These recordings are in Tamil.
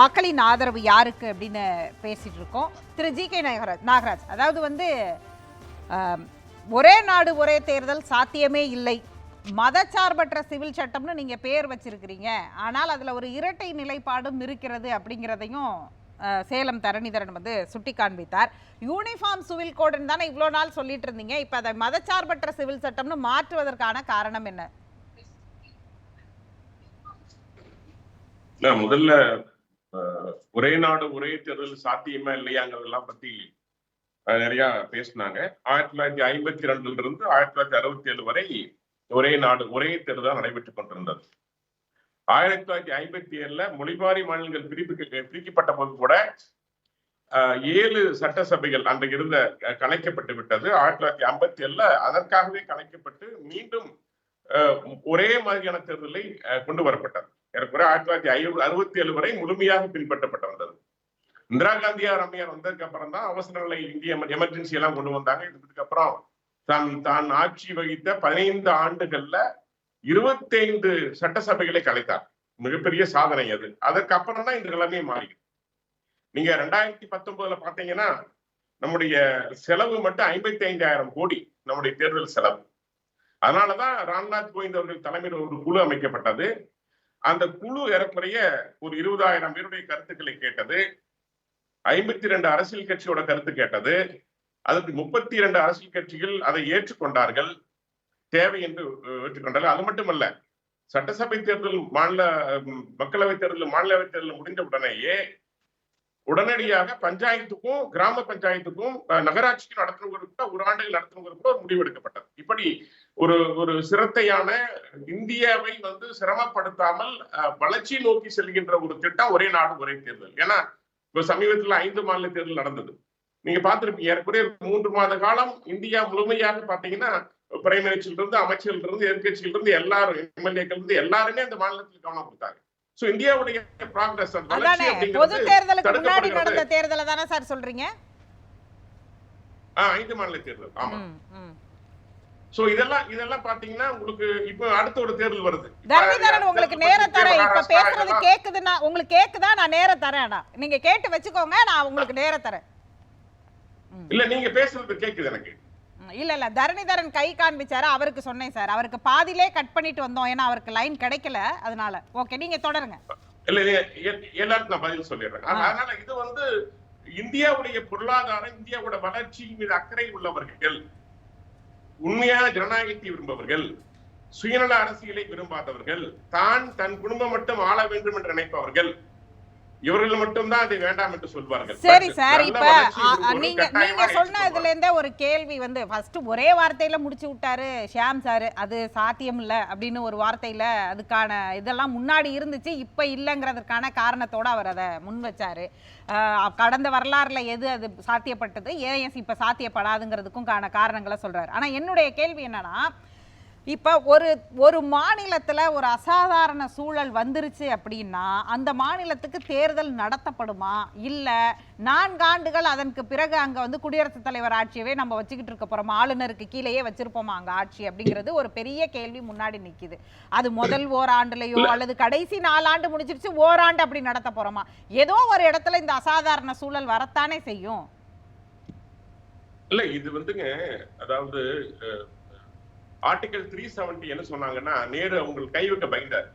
மக்களின் ஆதரவு யாருக்கு அப்படின்னு பேசிட்டு இருக்கோம். திரு ஜி கே நாகராஜ் நாகராஜ் அதாவது வந்து ஒரே நாடு ஒரே தேர்தல் சாத்தியமே இல்லை. மதச்சார்பற்ற சிவில் சட்டம்னு நீங்க பேர் வச்சிருக்கிறீங்க. ஆனால் அதுல ஒரு இரட்டை நிலைப்பாடும் இருக்கிறது அப்படிங்கிறதையும் சேலம் தரணிதரன் வந்து சுட்டி காண்பித்தார் யூனிஃபார்ம் சிவில் கோடுன்னு தானே இவ்வளோ நாள் சொல்லிட்டு இருந்தீங்க. இப்போ அதை மதச்சார்பற்ற சிவில் சட்டம்னு மாற்றுவதற்கான காரணம் என்ன? முதல்ல ஒரே நாடு ஒரே தேர்தல் சாத்தியமா இல்லையாங்கிறதெல்லாம் பத்தி அஹ், நிறைய பேசினாங்க. ஆயிரத்தி தொள்ளாயிரத்தி ஐம்பத்தி ரெண்டுல இருந்து ஆயிரத்தி தொள்ளாயிரத்தி அறுபத்தி ஏழு வரை ஒரே நாடு ஒரே தேர்தல் நடைபெற்றுக் கொண்டிருந்தது. ஆயிரத்தி தொள்ளாயிரத்தி ஐம்பத்தி ஏழுல மொழிவாரி மாநிலங்கள் பிரிப்பு பிரிக்கப்பட்ட போது கூட ஏழு சட்டசபைகள் அன்றைக்கு இருந்த கலைக்கப்பட்டு விட்டது. ஆயிரத்தி தொள்ளாயிரத்தி ஐம்பத்தி ஏழுல அதற்காகவே கலைக்கப்பட்டு மீண்டும் அஹ், ஒரே மாதிரியான தேர்தலை அஹ், கொண்டு வரப்பட்டது. ஏறக்குறைய ஆயிரத்தி தொள்ளாயிரத்தி ஐநூறு அறுபத்தி ஏழு வரை முழுமையாக பின்பற்றப்பட்டு வந்தது. இந்திரா காந்தியார் அம்மையார் வந்ததுக்கு அப்புறம் தான் அவசர நிலை இந்திய எமர்ஜென்சி எல்லாம் கொண்டு வந்தாங்க. இதுக்கு அப்புறம் தான் தான் ஆட்சி வகித்த பதினைந்து ஆண்டுகள்ல இருபத்தைந்து சட்டசபைகளை கலைத்தார். மிகப்பெரிய சாதனை அது. அதற்கு அப்புறம் தான் இந்த நிலைமை மாறியது நீங்க ரெண்டாயிரத்தி பத்தொன்பதுல பாத்தீங்கன்னா நம்முடைய செலவு மட்டும் ஐம்பத்தி ஐந்தாயிரம் கோடி நம்முடைய தேர்தல் செலவு. அதனாலதான் ராம்நாத் கோவிந்த் அவர்கள் தலைமையில் ஒரு குழு அமைக்கப்பட்டது. அந்த குழு ஏறக்குறைய ஒரு இருபதாயிரம் பேருடைய கருத்துக்களை கேட்டது. ஐம்பத்தி ரெண்டு அரசியல் கட்சியோட கருத்து கேட்டது. அதற்கு முப்பத்தி இரண்டு அரசியல் கட்சிகள் அதை ஏற்றுக்கொண்டார்கள். தேவை என்று ஏற்றுக்கொண்டார்கள். அது மட்டுமல்ல சட்டசபை தேர்தல் மாநில மக்களவை தேர்தல் மாநிலவை தேர்தல் முடிந்த உடனேயே உடனடியாக பஞ்சாயத்துக்கும் கிராம பஞ்சாயத்துக்கும் நகராட்சிக்கும் நடத்துவதற்கு ஒரு ஆண்டுகள் நடத்துவதற்கு ஒரு முடிவெடுக்கப்பட்டது. இப்படி ஒரு ஒரு சிரத்தையான இந்தியாவை வந்து சிரமப்படுத்தாமல் அஹ், வளர்ச்சி நோக்கி செல்கின்ற ஒரு திட்டம் ஒரே நாடு ஒரே தேர்தல். ஏன்னா இப்ப சமீபத்துல ஐந்து மாநில தேர்தல் நடந்தது. நீங்க பார்த்திருப்பீங்க ஏற்கனவே மூன்று மாத காலம் இந்தியா முழுமையாக பாத்தீங்கன்னா பிரைம் மினிஸ்டர்ல இருந்து அமைச்சர்கள் இருந்து எதிர்கட்சியில இருந்து எல்லாரும் எம்எல்ஏக்கள் இருந்து எல்லாருமே அந்த மாநிலத்தில் கவனம் கொடுத்தாங்க. சோ இந்தியாவுடைய ப்ராக்ரஸ் பொது தேர்தலுக்கு முன்னாடி நடந்த தேர்தலை தானே சார் சொல்றீங்க? ஐந்து மாநில தேர்தல். ஆமா. சோ இதெல்லாம் இதெல்லாம் பாத்தீங்கன்னா உங்களுக்கு இப்ப அடுத்த ஒரு தேர்தல் வருது. தரணிதரன் உங்களுக்கு நேரம் தரேன். இப்ப பேசுறது கேக்குதுன்னா உங்களுக்கு கேக்குதா? நான் நேரம் தரேன்டா நீங்க கேட்டு வச்சுக்கோங்க நான் உங்களுக்கு நேரம் தரேன். இல்ல நீங்க பேசுறது கேக்குது எனக்கு. இல்ல இல்ல. தரணிதரன் கை காண்பிச்சாரு. அவருக்கு சொன்னேன் சார். அவருக்கு பாதியிலே கட் பண்ணிட்டு வந்தோம். ஏன்னா அவருக்கு லைன் கிடைக்கல. அதனால. ஓகே நீங்க தொடருங்க. இல்ல இல்ல, எ- எல்லாருக்கும் நான் பதில் சொல்லிடுறேன். அதனால இது வந்து இந்தியாவுடைய பொருளாதாரம் இந்தியாவோட வளர்ச்சி மீது அக்கறை உள்ளவர்கள் உண்மையான ஜனநாயகத்தை விரும்பவர்கள் சுயநல அரசியலை விரும்பாதவர்கள் தான் தன் குடும்பம் மட்டும் ஆள வேண்டும் என்று நினைப்பவர்கள் இவர்கள் மட்டும்தான் அதை வேண்டாம் என்று சொல்வார்கள். சரி சார் இப்ப நீங்க நீங்க சொன்ன. இதுல இருந்தே ஒரு கேள்வி வந்து ஃபர்ஸ்ட் ஒரே வார்த்தையில முடிச்சு விட்டாரு ஷியாம் சார் அது சாத்தியம் இல்ல அப்படின்னு ஒரு வார்த்தையில அதுக்கான இதெல்லாம் முன்னாடி இருந்துச்சு இப்ப இல்லைங்கிறதுக்கான காரணத்தோட அவர் அதை முன் வச்சாரு. கடந்த வரலாறுல எது அது சாத்தியப்பட்டது ஏன் இப்ப சாத்தியப்படாதுங்கிறதுக்கும் காரணங்களை சொல்றாரு. ஆனா என்னுடைய கேள்வி என்னன்னா இப்போ ஒரு ஒரு மாநிலத்தில் ஒரு அசாதாரண சூழல் வந்துருச்சு அப்படின்னா அந்த மாநிலத்துக்கு தேர்தல் நடத்தப்படுமா? இல்லை நான்காண்டுகள் அதற்கு பிறகு அங்கே வந்து குடியரசுத் தலைவர் ஆட்சியவே நம்ம வச்சுக்கிட்டு இருக்க போகிறோம் ஆளுநருக்கு கீழேயே வச்சிருப்போமா அங்கே ஆட்சி அப்படிங்கிறது ஒரு பெரிய கேள்வி முன்னாடி நிற்கிது அது முதல் ஓராண்டுலையோ அல்லது கடைசி நாலாண்டு முடிச்சிருச்சு ஓராண்டு அப்படி நடத்த போகிறோமா ஏதோ ஒரு இடத்துல இந்த அசாதாரண சூழல் வரத்தானே செய்யும். இல்லை இது வந்துங்க அதாவது ஆர்டிகல் த்ரீ செவன்டி என்ன சொன்னாங்கன்னா நேரு அவங்களுக்கு கை வைக்க பயந்தார்.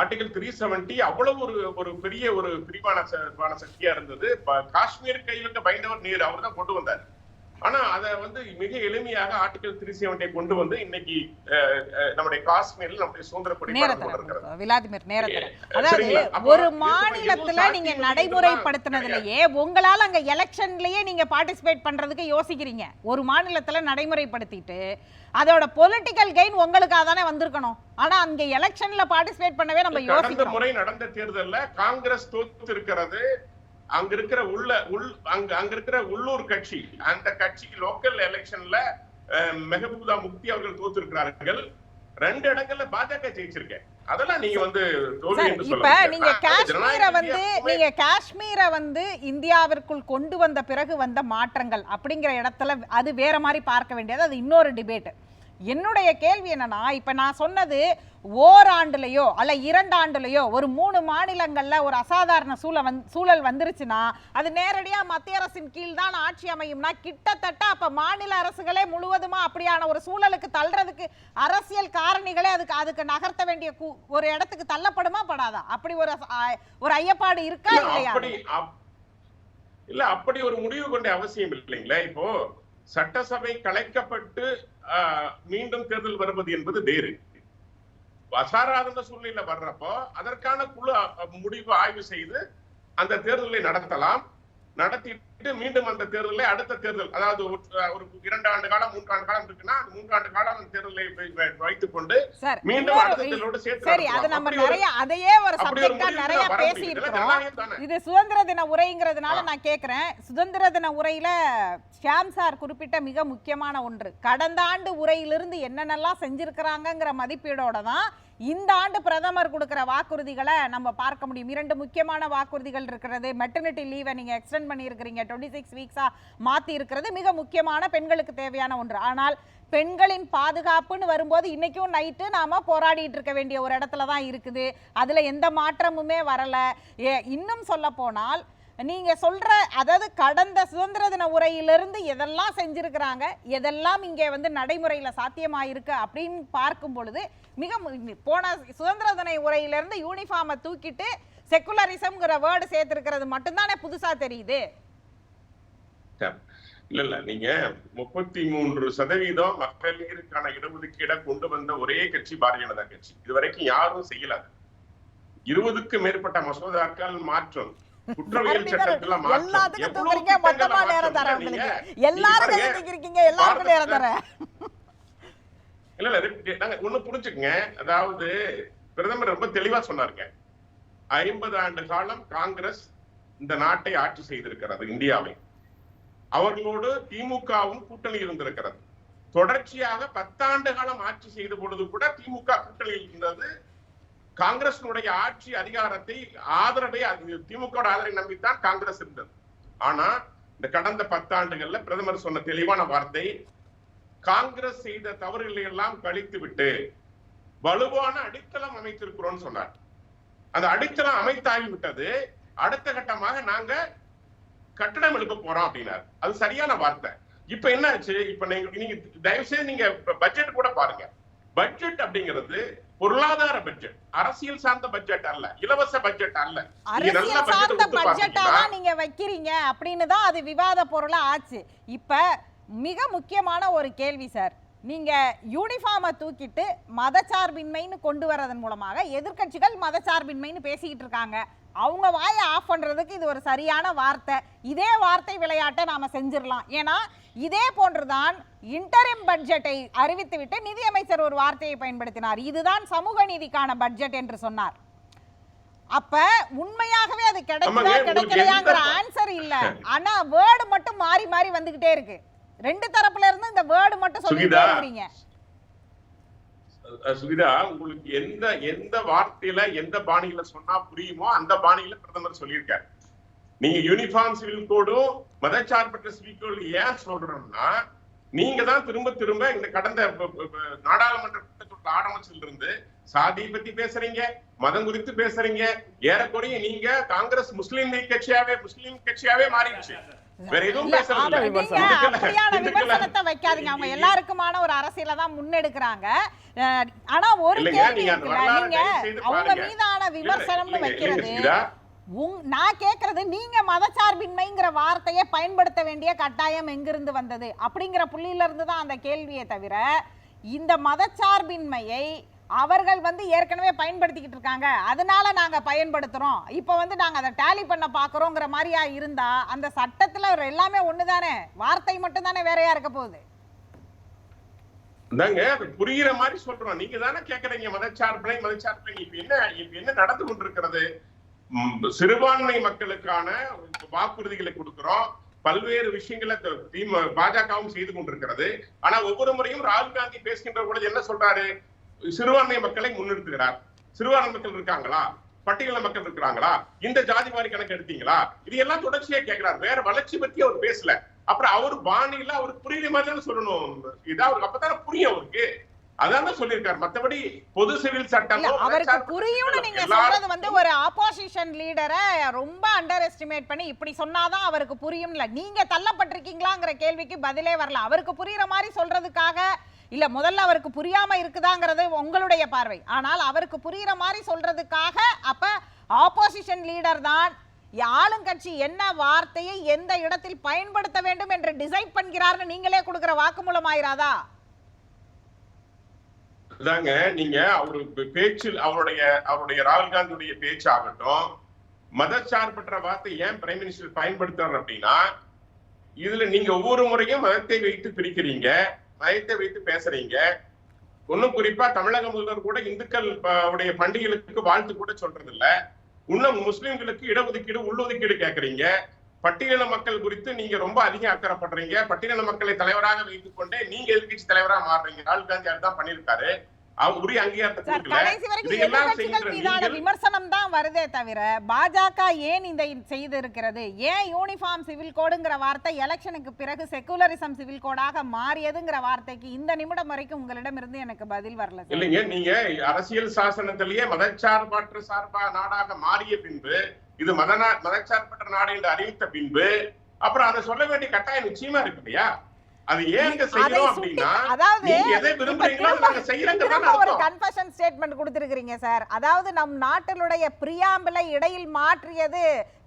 ஆர்டிகல் த்ரீ செவன்டி அவ்வளவு ஒரு ஒரு பெரிய ஒரு பிரிவான சக்தியா இருந்தது. காஷ்மீர் கை வைக்க பயந்தவர் நேரு. அவர் தான் கொண்டு வந்தார். ஆனா அதை வந்து மிக எளிமையாக ஆர்டிகல் த்ரீ செவன்டியை கொண்டு வந்து இன்னைக்கு நம்முடைய காஷ்மீர்ல நம்முடைய சுதந்திர. நேரத்தில் விளாதிமிர் நேரத்தில். அதாவது ஒரு மாநிலத்துல நீங்க நடைமுறைப்படுத்தினதுலயே உங்களால அங்க எலெக்ஷன்லயே நீங்க பார்ட்டிசிபேட் பண்றதுக்கு யோசிக்கிறீங்க. ஒரு மாநிலத்துல நடைமுறைப்படுத்திட்டு அதோட பொலிட்டிக்கல் கெயின் உங்களுக்காக தானே வந்திருக்கணும். ஆனா அங்க எலெக்ஷன்ல பார்ட்டிசிபேட் பண்ணவே நம்ம யோசிக்கிறோம். முறை நடந்த தேர்தல்ல காங்கிரஸ் தோத்து இருக்கிறது அங்க இருக்கிற உள்ள உள் அங்க அங்க இருக்கிற உள்ளூர் கட்சி அந்த கட்சி லோக்கல் எலெக்ஷன்ல மெஹபூபா முக்தி அவர்கள் தோத்து இருக்கிறார்கள் ரெண்டு இடங்கள்ல பாஜக ஜெயிச்சிருக்கேன் அதெல்லாம் நீங்க வந்து இப்ப நீங்க. காஷ்மீரை வந்து நீங்க காஷ்மீரை வந்து இந்தியாவிற்குள் கொண்டு வந்த பிறகு வந்த மாற்றங்கள் அப்படிங்கிற இடத்துல அது வேற மாதிரி பார்க்க வேண்டியது. அது இன்னொரு டிபேட் என்னுடைய கேள்வி என்னன்னா இப்ப நான் சொன்னது ஓராண்டுலயோ அல்ல இரண்டு ஆண்டுலயோ ஒரு மூணு மாநிலங்கள்ல ஒரு அசாதாரண சூழல் வந்து சூழல் வந்துருச்சுன்னா அது நேரடியா மத்திய அரசின் கீழ் தான் ஆட்சி அமையும்னா கிட்டத்தட்ட அப்ப மாநில அரசுகளே முழுவதுமா அப்படியான ஒரு சூழலுக்கு தள்ளுறதுக்கு அரசியல் காரணிகளே அதுக்கு அதுக்கு நகர்த்த வேண்டிய ஒரு இடத்துக்கு தள்ளப்படுமா படாதா? அப்படி ஒரு ஒரு ஐயப்பாடு இருக்கா இல்ல, இல்லையா? இல்ல அப்படி ஒரு முடிவு கொண்ட அவசியம் இல்லைங்களா இப்போ? சட்டசபை கலைக்கப்பட்டு ஆஹ், மீண்டும் தேர்தல் வருவது என்பது வேறு. வசாராதந்த சூழ்நிலை வர்றப்போ அதற்கான குழு முடிவு ஆய்வு செய்து அந்த தேர்தலை நடத்தலாம். நடத்தி மீண்டும் அந்த தேர்தலை அடுத்த தேர்தல் அதாவது ஒரு- இரண்டு ஆண்டு காலம் மூன்றாண்டு காலம் இருக்குன்னா அந்த மூன்றாண்டு காலம் அந்த தேர்தலை வைத்துக் கொண்டு மீண்டும் அடுத்த தேர்தலோடு சேர்த்து சரி அது. நம்ம நிறைய அதையே ஒரு சப்ஜெக்டா நிறைய பேசி. இருக்கிறோம். இது சுதந்திர தின உரைங்கிறதுனால. நான் கேக்குறேன் சுதந்திர தின உரையில ஷியாம் சார் குறிப்பிட்ட மிக முக்கியமான ஒன்று கடந்த ஆண்டு உரையிலிருந்து என்னென்னலாம் செஞ்சிருக்கிறாங்கங்கிற மதிப்பீடோட தான் இந்த ஆண்டு பிரதமர் கொடுக்கிற வாக்குறுதிகளை நம்ம பார்க்க முடியும் இரண்டு முக்கியமான வாக்குறுதிகள் இருக்கிறது மெட்டர்னிட்டி லீவை நீங்க எக்ஸ்டெண்ட் பண்ணியிருக்கிறீங்க டுவெண்ட்டி சிக்ஸ் வீக்ஸாக மாற்றி இருக்கிறது மிக முக்கியமான பெண்களுக்கு தேவையான ஒன்று. ஆனால் பெண்களின் பாதுகாப்புன்னு வரும்போது இன்றைக்கும் நைட்டு நாம போராடிட்டு இருக்க வேண்டிய ஒரு இடத்துல தான் இருக்குது. அதில் எந்த மாற்றமுமே வரலை. ஏ- இன்னும் சொல்ல போனால் நீங்கள் சொல்கிற அதாவது கடந்த சுதந்திர தின உரையிலிருந்து எதெல்லாம் செஞ்சுருக்கிறாங்க எதெல்லாம் இங்கே வந்து நடைமுறையில் சாத்தியமாயிருக்கு அப்படின்னு பார்க்கும் பொழுது மிக போன சுதந்திர தின உரையிலிருந்து யூனிஃபார்மை தூக்கிட்டு செக்குலரிசம்ங்கிற வேர்டு சேர்த்துருக்கிறது மட்டும்தானே புதுசாக தெரியுது? இல்ல இல்ல நீங்க முப்பத்தி மூன்று சதவீதம் மகளிருக்கான இடஒதுக்கீடை கொண்டு வந்த ஒரே கட்சி பாரதிய ஜனதா கட்சி. இதுவரைக்கும் யாரும் செய்யல இருபதுக்கு மேற்பட்ட மசோதாக்கள் மாற்றம். குற்றவியல் சட்டத்துல இல்ல இல்ல நாங்க ஒண்ணு புரிஞ்சுக்கங்க. அதாவது பிரதமர் ரொம்ப தெளிவா சொன்னாருங்க. ஐம்பது ஆண்டு காலம் காங்கிரஸ் இந்த நாட்டை ஆட்சி செய்திருக்கிறது இந்தியாவை அவர்களோடு திமுகவும் கூட்டணி இருந்திருக்கிறது. தொடர்ச்சியாக பத்தாண்டு காலம் ஆட்சி செய்த பொழுது கூட திமுக கூட்டணியில் இருந்தது. காங்கிரசினுடைய ஆட்சி அதிகாரத்தை ஆதரவை திமுக ஆதரவை நம்பித்தான் காங்கிரஸ் இருந்தது. ஆனா இந்த கடந்த பத்தாண்டுகள்ல பிரதமர் சொன்ன தெளிவான வார்த்தை காங்கிரஸ் செய்த தவறுகளை எல்லாம் கழித்து விட்டு வலுவான அடித்தளம் அமைத்திருக்கிறோம்னு சொன்னார். அந்த அடித்தளம் அமைத்தாகிவிட்டது. அடுத்த கட்டமாக நாங்க கட்டடம் எழுப்ப போறோம் அப்படின்னாரு. அது சரியான வார்த்தை. இப்ப என்ன ஆச்சு? இப்ப நீங்க நீங்க தயவு செய்து நீங்க பட்ஜெட் கூட பாருங்க. பட்ஜெட் அப்படிங்கிறது பொருளாதார பட்ஜெட் அரசியல் சார்ந்த பட்ஜெட் அல்ல. இலவச பட்ஜெட் அல்ல. அரசியல் சார்ந்த பட்ஜெட்டா தான் நீங்க வைக்கிறீங்க அப்படின்னு தான் அது விவாத பொருளா ஆச்சு. இப்ப மிக முக்கியமான ஒரு கேள்வி சார். நீங்க யூனிஃபார்மை தூக்கிட்டு மதச்சார்பின்மைன்னு கொண்டு வரதன் மூலமாக எதிர்க்கட்சிகள் மதச்சார்பின்மைன்னு பேசிக்கிட்டு இருக்காங்க. அவங்க வாயை ஆஃப் பண்றதுக்கு இது ஒரு சரியான வார்த்தை. இதே வார்த்தை விளையாட்டை நாம செஞ்சிடலாம். ஏன்னா இதே போன்றுதான் இன்டரிம் பட்ஜெட்டை அறிவித்துவிட்டு நிதியமைச்சர் ஒரு வார்த்தையை பயன்படுத்தினார். இதுதான் சமூக நீதிக்கான பட்ஜெட் என்று சொன்னார். அப்ப உண்மையாகவே அது கிடைக்குதா கிடைக்கலையாங்கிற ஆன்சர் இல்ல. ஆனா வேர்டு மட்டும் மாறி மாறி வந்துகிட்டே இருக்கு. ரெண்டு தரப்புல இருந்து இந்த வேர்டு மட்டும் சொல்லிட்டே அஹ் சுகிதா உங்களுக்கு எந்த எந்த வார்த்தையில எந்த பாணியில சொன்னா புரியுமோ அந்த பாணியில பிரதமர் சொல்லியிருக்காரு. நீங்க யூனிஃபார்ம் சிவில் கோடும் மதச்சார்பற்ற சிவில் கோடு ஏன் சொல்றோம்னா நீங்க தான் திரும்ப திரும்ப இந்த கடந்த நாடாளுமன்ற கூட்டத்தோட ஆரம்பிச்சதுல இருந்து சாதி பத்தி பேசுறீங்க மதம் குறித்து பேசுறீங்க ஏறக்குறைய நீங்க காங்கிரஸ் முஸ்லீம் லீக் கட்சியாவே முஸ்லீம் கட்சியாவே மாறிடுச்சு. வைக்காதீங்க. அவங்க எல்லாருக்குமான ஒரு அரசியல தான் முன்னெடுக்கிறாங்க. ஆனா ஒரு கேள்வி அவங்க. மீதான விமர்சனம்னு வைக்கிறது நான் கேக்குறது நீங்க மதச்சார்பின்மைங்கிற வார்த்தையை பயன்படுத்த வேண்டிய கட்டாயம் எங்கிருந்து வந்தது? அப்படிங்கிற புள்ளியில இருந்து தான் அந்த கேள்வியை தவிர இந்த மதச்சார்பின்மையை அவர்கள் வந்து ஏற்கனவே பயன்படுத்திக்கிட்டு இருக்காங்க. அதனால நாங்க பயன்படுத்துறோம். இப்போ வந்து நாங்க அதை டேலி பண்ண பார்க்குறோங்கிற மாதிரியா இருந்தா அந்த சட்டத்துல எல்லாமே ஒண்ணுதானே? வார்த்தை மட்டும் தானே வேறையா இருக்க போகுது. இந்தாங்க அது புரிகிற மாதிரி சொல்றோம். நீங்க தானே கேக்குறீங்க மதச்சார்பினை மதச்சார்பினை. இப்ப என்ன இப்ப என்ன நடந்து கொண்டிருக்கிறது? சிறுபான்மை மக்களுக்கான வாக்குறுதிகளை கொடுக்கிறோம். பல்வேறு விஷயங்களை த- பாஜகவும் செய்து கொண்டிருக்கிறது. ஆனா ஒவ்வொரு முறையும் ராகுல் காந்தி பேசுகின்ற பொழுது என்ன சொல்றாரு? சிறுபான்மை மக்களை முன்னிறுத்துகிறார் சிறுபான்மை மக்கள் இருக்காங்களா? பட்டியல மக்கள் இருக்கிறாங்களா? இந்த ஜாதி வாரி கணக்கு எடுத்தீங்களா? இது எல்லாம் தொடர்ச்சியா கேட்கிறார். வேற வளர்ச்சி பத்தி அவர் பேசல. அப்புறம் அவர் பாணியில அவருக்கு புரியுற மாதிரி தானே சொல்லணும். இதா அவருக்கு அப்பதானே புரியும் அவருக்கு. அதான் தான் சொல்லியிருக்காரு. மத்தபடி பொது சிவில் சட்டம் அவருக்கு புரியும்னு நீங்க சொல்றது வந்து ஒரு ஆப்போசிஷன் லீடரை ரொம்ப அண்டர் எஸ்டிமேட் பண்ணி இப்படி சொன்னாதான் அவருக்கு புரியும்ல. நீங்க தள்ளப்பட்டிருக்கீங்களாங்கிற கேள்விக்கு பதிலே வரல. அவருக்கு புரியுற மாதிரி சொல்றதுக்காக இல்ல முதல்ல அவருக்கு புரியாம இருக்குதாங்கிறது உங்களுடைய பார்வை. ஆனால் அவருக்கு புரியுற மாதிரி சொல்றதுக்காக அப்ப ஆப்போசிஷன் லீடர் தான் ஆளுங்கட்சி என்ன வார்த்தையை எந்த இடத்தில் பயன்படுத்த வேண்டும் என்று டிசைட் பண்ணுகிறார்னு நீங்களே கொடுக்கிற வாக்குமூலம் ஆயிராதா? தாங்க நீங்க அவரு பேச்சில் அவருடைய அவருடைய ராகுல் காந்தியுடைய பேச்சு ஆகட்டும் மதச்சார்பற்ற வார்த்தை ஏன் பிரைம் மினிஸ்டர் பயன்படுத்துறாரு அப்படின்னா இதுல நீங்க ஒவ்வொரு முறையும் மதத்தை வைத்து பிரிக்கிறீங்க மதத்தை வைத்து பேசுறீங்க. ஒன்னும் குறிப்பா தமிழக முதல்வர் கூட இந்துக்கள் உடைய பண்டிகைகளுக்கு வாழ்த்து கூட சொல்றது இல்ல இன்னும் முஸ்லிம்களுக்கு இடஒதுக்கீடு உள்ளொதுக்கீடு கேக்குறீங்க. பட்டியலின மக்கள் குறித்து நீங்க ரொம்ப அதிகம் அக்கறைப்படுறீங்க. பட்டியலின மக்களை தலைவராக வைத்துக் கொண்டே நீங்க எதிர்க்கட்சி தலைவரா மாறுறீங்க. ராகுல் காந்தி அதுதான் நீங்கள் விமர்சனம் தான் வருதே தவிர பாஜக ஏன் இந்த செய்து இருக்கிறது ஏன் யூனிஃபார்ம் சிவில் கோடுங்கிற வார்த்தை எலெக்ஷனுக்கு பிறகு செகுலரிசம் சிவில் கோடாக மாறியதுங்கிற வார்த்தைக்கு இந்த நிமிடம் வரைக்கும் உங்களிடம் இருந்து எனக்கு பதில் வரல இல்லைங்க நீங்க அரசியல் சாசனத்திலேயே மதச்சார்பற்ற சார்பா நாடாக மாறிய பின்பு இது மத மதச்சார்பற்ற நாடு என்று அறிவித்த பின்பு அப்புறம் அதை சொல்ல வேண்டிய கட்டாயம் நிச்சயமா இருக்கு இல்லையா? அது ஏங்க செய்யறோம் அப்படின்னா அதாவது எதை விரும்புறீங்களோ நாங்க திரும்ப ஒரு கன்ஃபஷன் ஸ்டேட்மெண்ட் கொடுத்திருக்கிறீங்க சார் அதாவது நம் நாட்டினுடைய பிரியாம்பிளை இடையில் மாற்றியது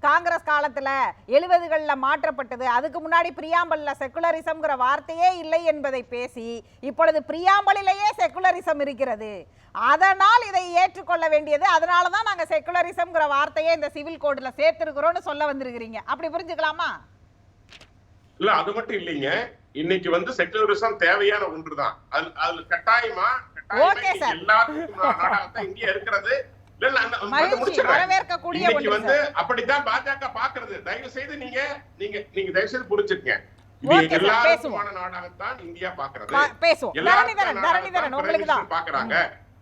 காங்கிரஸ் காலத்துல எழுபதுகள்ல மாற்றப்பட்டது. அதுக்கு முன்னாடி பிரியாம்பல்ல செக்குலரிசம்ங்கிற வார்த்தையே இல்லை என்பதை பேசி இப்பொழுது பிரியாம்பலிலேயே செக்குலரிசம் இருக்கிறது. அதனால் இதை ஏற்றுக்கொள்ள வேண்டியது. அதனால தான் நாங்க செக்குலரிசம்ங்கிற வார்த்தையே இந்த சிவில் கோட்ல சேர்த்திருக்கிறோம்னு சொல்ல வந்திருக்கிறீங்க. அப்படி புரிஞ்சுக்கலாமா? இல்ல அது மட்டும் இல்லைங்க. இன்னைக்கு வந்து செக்குலரிசம் தேவையான ஒன்றுதான். அது அது கட்டாயமா. எல்லாத்துக்கும் இந்தியா இருக்கிறது. இன்னைக்கு வந்து அப்படித்தான் பாஜக பாக்குறது. தயவு செய்து நீங்க நீங்க நீங்க தயவு செய்து புரிஞ்சுக்கங்க நாடாகத்தான் இந்தியா பாக்குறது. பாக்குறாங்க.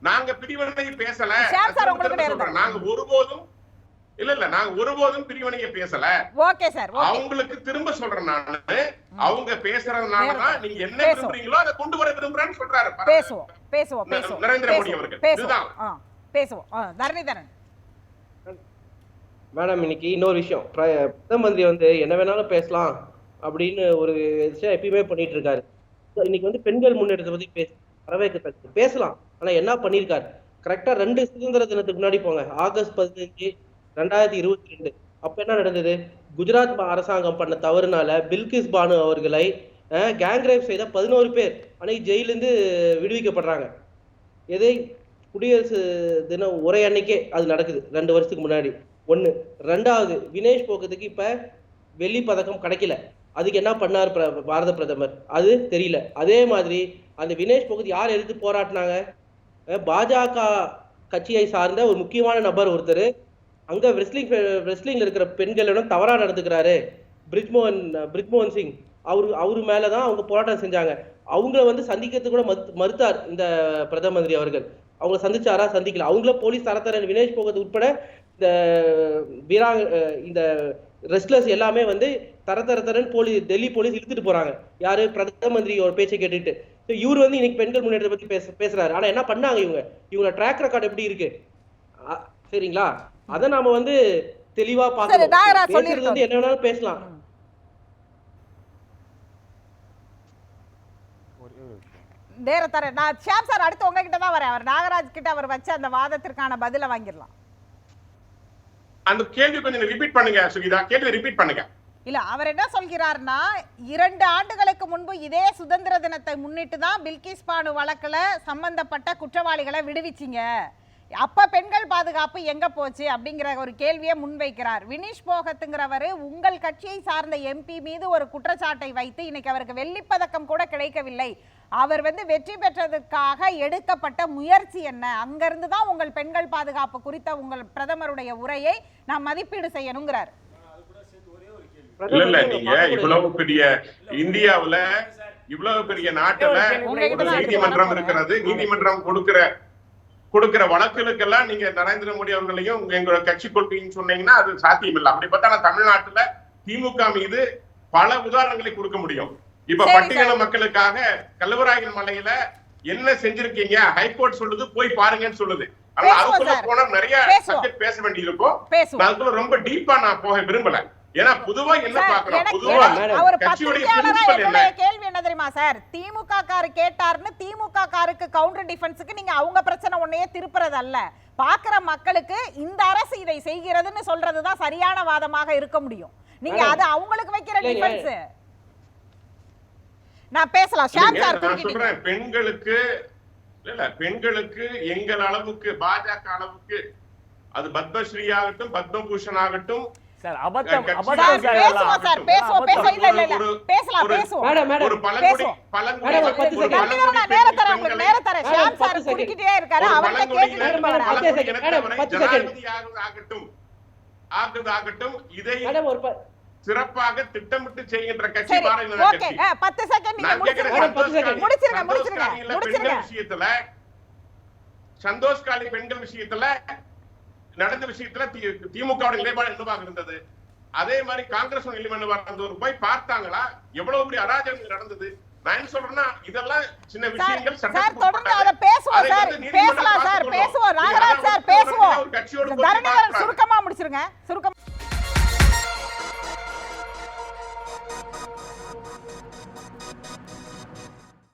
நாங்க பிரிவினை பேசல. நாங்க ஒருபோதும் இல்ல இல்ல நாங்க ஒருபோதும் பிரிவினையை பேசல. ஓகே சார் ஓகே அவங்களுக்கு திரும்ப சொல்றேன் நானு. அவங்க பேசுறதுனாலதான். நீங்க என்ன. விரும்புறீங்களோ அதை கொண்டு வர விரும்புறேன்னு சொல்றாரு. பேசுவோம் பேசுவோம் பேசுவோம். நரேந்திர மோடி அவர்கள். பேசுவோம். பேசுவோம். தரணிதரன். மேடம் இன்னைக்கு இன்னொரு விஷயம். பிர- பிரதம மந்திரி வந்து என்ன வேணாலும் பேசலாம் அப்படின்னு ஒரு விஷயம் எப்பயுமே பண்ணிட்டு இருக்காரு. இன்னைக்கு வந்து பெண்கள் முன்னேற்றத்தை பத்தி பேச வரவேற்கத்தக்கது பேசலாம். ஆனா என்ன பண்ணியிருக்காரு கரெக்டா ரெண்டு சுதந்திர தினத்துக்கு முன்னாடி போங்க. ஆகஸ்ட் பதினஞ்சு ரெண்டாயிரத்தி இருபத்தி ரெண்டு. அப்ப என்ன நடந்தது? குஜராத் அரசாங்கம் பண்ண தவறுனால பில்கிஸ் பானு அவர்களை கேங்ரேப் செய்த பதினோரு பேர் அன்னைக்கு ஜெயிலிருந்து விடுவிக்கப்படுறாங்க. எதை? குடியரசு தின உரை அன்னைக்கே அது நடக்குது ரெண்டு வருஷத்துக்கு முன்னாடி. ஒன்று ரெண்டாவது வினேஷ் போக்கத்துக்கு இப்போ வெள்ளி பதக்கம் கிடைக்கல. அதுக்கு என்ன பண்ணார் பிர- பாரத பிரதமர்? அது தெரியல. அதே மாதிரி அந்த வினேஷ் போகத் யார் எடுத்து போராட்டினாங்க? பாஜக கட்சியை சார்ந்த ஒரு முக்கியமான நபர் ஒருத்தர் அங்க ரெஸ்லிங் ரெஸ்லிங்ல இருக்கிற பெண்களிடம் தவறா நடந்துக்கிறாரு. பிரிஜ்மோகன் பிரிஜ்மோகன் சிங் அவரு அவரு மேலதான் அவங்க போராட்டம் செஞ்சாங்க. அவங்கள வந்து சந்திக்கிறதுக்கு கூட மறுத்து- மறுத்தார் இந்த பிரதம மந்திரி அவர்கள். அவங்கள சந்திச்சாரா? சந்திக்கல. அவங்கள போலீஸ் தரத்தரன் வினேஷ் போகத் உட்பட இந்த வீராங் இந்த ரெஸ்லர்ஸ் எல்லாமே வந்து தர தர தரன் போலீஸ் டெல்லி போலீஸ் இழுத்துட்டு போறாங்க. யாரு? பிரதம மந்திரி ஒரு பேச்சை கேட்டுட்டு. இவர் வந்து இன்னைக்கு பெண்கள் முன்னேற்றத்தை பத்தி பேச பேசுறாரு. ஆனா என்ன பண்ணாங்க இவங்க? இவங்க ட்ராக் ரெக்கார்டு எப்படி இருக்கு? சரிங்களா? அத நாம வந்து தெளிவா சரி, பார்க்கணும். நாகராஜ் பேசுறது. வந்து என்ன வேணாலும் பேசலாம். நேர தர நான் ஷியாம் சார் அடுத்து உங்ககிட்ட தான் வரேன். அவர் நாகராஜ் கிட்ட அவர் வச்ச அந்த வாதத்திற்கான பதிலை வாங்கிடலாம். அந்த கேள்வி கொஞ்சம் ரிப்பீட் பண்ணுங்க சுகிதா. கேள்வி ரிப்பீட் பண்ணுங்க. இல்ல அவர் என்ன சொல்கிறார்னா இரண்டு ஆண்டுகளுக்கு முன்பு இதே சுதந்திர தினத்தை முன்னிட்டு தான் பில்கிஸ் பானு வழக்குல சம்பந்தப்பட்ட குற்றவாளிகளை விடுவிச்சிங்க. அப்ப பெண்கள் பாதுகாப்பு எங்க போச்சு அப்படிங்கிற ஒரு கேள்வியை முன்வைக்கிறார். வினிஷ் போகத்துங்கிறவர் உங்கள் கட்சியை சார்ந்த எம்பி மீது ஒரு குற்றச்சாட்டை வைத்து இன்னைக்கு அவருக்கு வெள்ளிப் பதக்கம் கூட கிடைக்கவில்லை. அவர் வந்து வெற்றி பெற்றதுக்காக எடுக்கப்பட்ட முயற்சி என்ன? அங்கிருந்து தான் உங்கள் பெண்கள் பாதுகாப்பு குறித்த உங்கள் பிரதமருடைய உரையை நாம் மதிப்பீடு செய்யணுங்கிறார். இல்ல இல்ல நீங்க இவ்வளவு பெரிய இந்தியாவுல இவ்வளவு பெரிய நாட்டுல நீதிமன்றம் இருக்கிறது நீதிமன்றம் கொடுக்கிற கொடுக்கிற வழக்குகளுக்கெல்லாம் நீங்க நரேந்திர மோடி அவர்களையும் எங்களோட கட்சி கொள்கைன்னு சொன்னீங்கன்னா அது சாத்தியம் இல்லை அப்படி பார்த்தா நான் தமிழ்நாட்டுல திமுக மீது பல உதாரணங்களை கொடுக்க முடியும். இப்ப பட்டியல. மக்களுக்காக கல்வராயன் மலையில என்ன செஞ்சிருக்கீங்க? ஹைகோர்ட் சொல்லுது போய் பாருங்கன்னு சொல்லுது. ஆனா அதுக்குள்ள. போனா நிறைய. சப்ஜெக்ட் பேச வேண்டியிருக்கும். அதுக்குள்ள ரொம்ப டீப்பா நான் போக விரும்பல. ஏன்னா பொதுவா என்ன பாக்குறோம்? எனக்கு பொதுவா அவர் பத்திரிகையாளரா என்னுடைய கேள்வி என்ன தெரியுமா சார்? திமுக காரு கேட்டாருன்னு திமுக காருக்கு கவுண்டர் டிஃபென்ஸுக்கு நீங்க அவங்க பிரச்சனை ஒன்னையே திருப்புறது அல்ல பாக்குற மக்களுக்கு இந்த அரசு இதை செய்கிறதுன்னு சொல்றதுதான் சரியான வாதமாக இருக்க முடியும். நீங்க அது அவங்களுக்கு வைக்கிற. டிஃபென்ஸ் நான் பேசலாம். ஷாம் சார் சொல்றேன் பெண்களுக்கு இல்ல இல்ல பெண்களுக்கு எங்கள் அளவுக்கு பாஜக அளவுக்கு அது பத்மஸ்ரீ ஆகட்டும் பத்மபூஷன் ஆகட்டும் சார் அபத்தம் அபத்தம் சார் சார் பேசுவோம். சார் பேசுவோம் பேசுவோம் இல்ல இல்ல இல்ல பேசலாம் பேசுவோம் மேடம் மேடம் ஒரு பழங்குடி. பழங்குடி ஒரு பத்து ஒரு செகண்ட். தம்பி பழங்குடி நான் நேரம் தரேன் உங்களுக்கு நேரம் தரேன் ஷாம் சார். குறுக்கிட்டே இருக்காரு மேடம், இருப்பாரு பத்து பழங்குடி செகண்ட். இனத்தவரை மேடம், பத்து செகண்ட். ஜனாதிபதியாக ஆகட்டும் ஆகுது ஆகட்டும் இதை மேடம் ஒரு சிறப்பாக திட்டமிட்டு செய்கின்ற கட்சி பாரதிய ஜனதா ஓகே கட்சி பத்து செகண்ட் நீங்க முடிச்சிருங்க முடிச்சிருங்க, முடிச்சிருங்க, முடிச்சிருங்க. விஷயத்துல சந்தோஷ் காலி பெண்கள் விஷயத்துல நடந்த விஷயத்துல தி- திமுகவோட நிலைப்பாடு என்னவாக இருந்தது? அதே மாதிரி காங்கிரஸ் நிலைப்பாடு போய் பார்த்தாங்களா? எவ்வளவு பெரிய அராஜகம் நடந்தது? நான் சொல்றேன்னா இதெல்லாம் சின்ன விஷயங்கள் சார் தொடர்ந்து. அதை பேசுவோம் சார். பேசலாம் சார். பேசுவோம். நாகராஜ் சார் பேசுவோம். பார்க்கறாங்க. சுருக்கமா முடிச்சிருங்க. சுருக்கம்